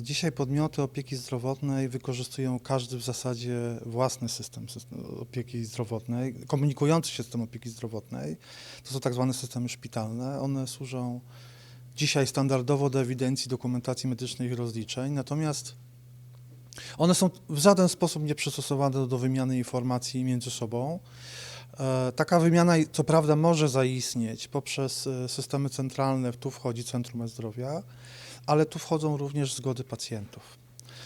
Dzisiaj podmioty opieki zdrowotnej wykorzystują każdy w zasadzie własny system, system opieki zdrowotnej, komunikujący się system opieki zdrowotnej. To są tak zwane systemy szpitalne. One służą dzisiaj standardowo do ewidencji dokumentacji medycznej i rozliczeń, natomiast one są w żaden sposób nie przystosowane do wymiany informacji między sobą. E, Taka wymiana, co prawda, może zaistnieć poprzez e, systemy centralne, tu wchodzi Centrum Zdrowia, ale tu wchodzą również zgody pacjentów.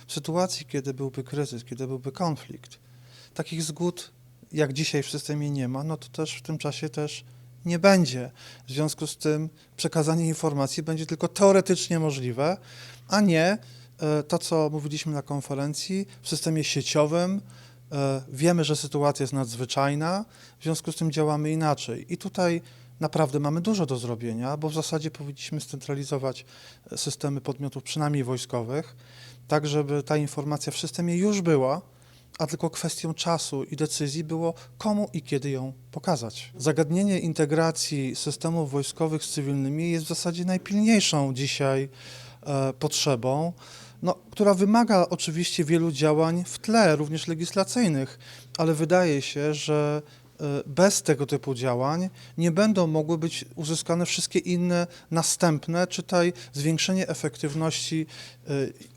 W sytuacji, kiedy byłby kryzys, kiedy byłby konflikt, takich zgód jak dzisiaj w systemie nie ma, no to też w tym czasie też nie będzie. W związku z tym przekazanie informacji będzie tylko teoretycznie możliwe, a nie e, to, co mówiliśmy na konferencji, w systemie sieciowym. e, Wiemy, że sytuacja jest nadzwyczajna, w związku z tym działamy inaczej. I tutaj naprawdę mamy dużo do zrobienia, bo w zasadzie powinniśmy scentralizować e, systemy podmiotów, przynajmniej wojskowych, tak żeby ta informacja w systemie już była, a tylko kwestią czasu i decyzji było, komu i kiedy ją pokazać. Zagadnienie integracji systemów wojskowych z cywilnymi jest w zasadzie najpilniejszą dzisiaj e, potrzebą, no, która wymaga oczywiście wielu działań w tle, również legislacyjnych, ale wydaje się, że bez tego typu działań nie będą mogły być uzyskane wszystkie inne następne, czytaj zwiększenie efektywności e,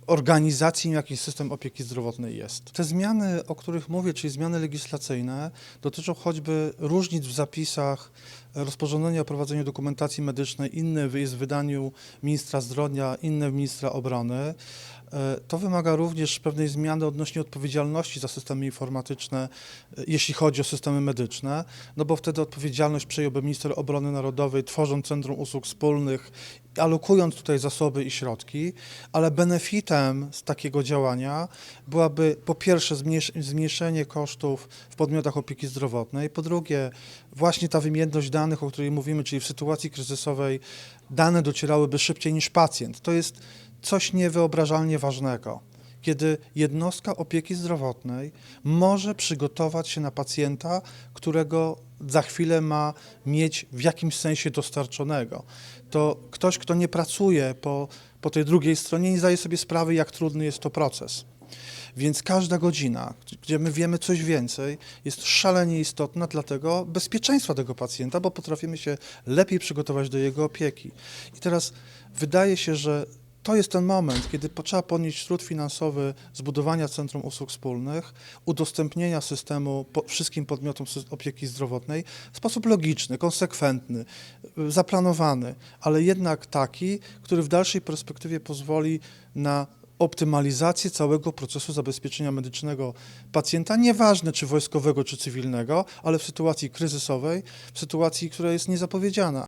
organizacji, jakiej system opieki zdrowotnej jest. Te zmiany, o których mówię, czyli zmiany legislacyjne, dotyczą choćby różnic w zapisach rozporządzenia o prowadzeniu dokumentacji medycznej, inne jest w wydaniu ministra zdrowia, inne ministra obrony. E, To wymaga również pewnej zmiany odnośnie odpowiedzialności za systemy informatyczne, e, jeśli chodzi o systemy medyczne, no bo wtedy odpowiedzialność przejąłby minister obrony narodowej, tworząc Centrum Usług Wspólnych, alokując tutaj zasoby i środki, ale benefitem z takiego działania byłaby po pierwsze zmniejsz- zmniejszenie kosztów w podmiotach opieki zdrowotnej, po drugie właśnie ta wymienność danych, o której mówimy, czyli w sytuacji kryzysowej dane docierałyby szybciej niż pacjent. To jest coś niewyobrażalnie ważnego, kiedy jednostka opieki zdrowotnej może przygotować się na pacjenta, którego za chwilę ma mieć w jakimś sensie dostarczonego. To ktoś, kto nie pracuje po, po tej drugiej stronie, nie zdaje sobie sprawy, jak trudny jest to proces. Więc każda godzina, gdzie my wiemy coś więcej, jest szalenie istotna dla tego bezpieczeństwa tego pacjenta, bo potrafimy się lepiej przygotować do jego opieki. I teraz wydaje się, że to jest ten moment, kiedy trzeba ponieść trud finansowy zbudowania Centrum Usług Wspólnych, udostępnienia systemu po wszystkim podmiotom opieki zdrowotnej w sposób logiczny, konsekwentny, y, zaplanowany, ale jednak taki, który w dalszej perspektywie pozwoli na optymalizację całego procesu zabezpieczenia medycznego pacjenta, nieważne czy wojskowego, czy cywilnego, ale w sytuacji kryzysowej, w sytuacji, która jest niezapowiedziana.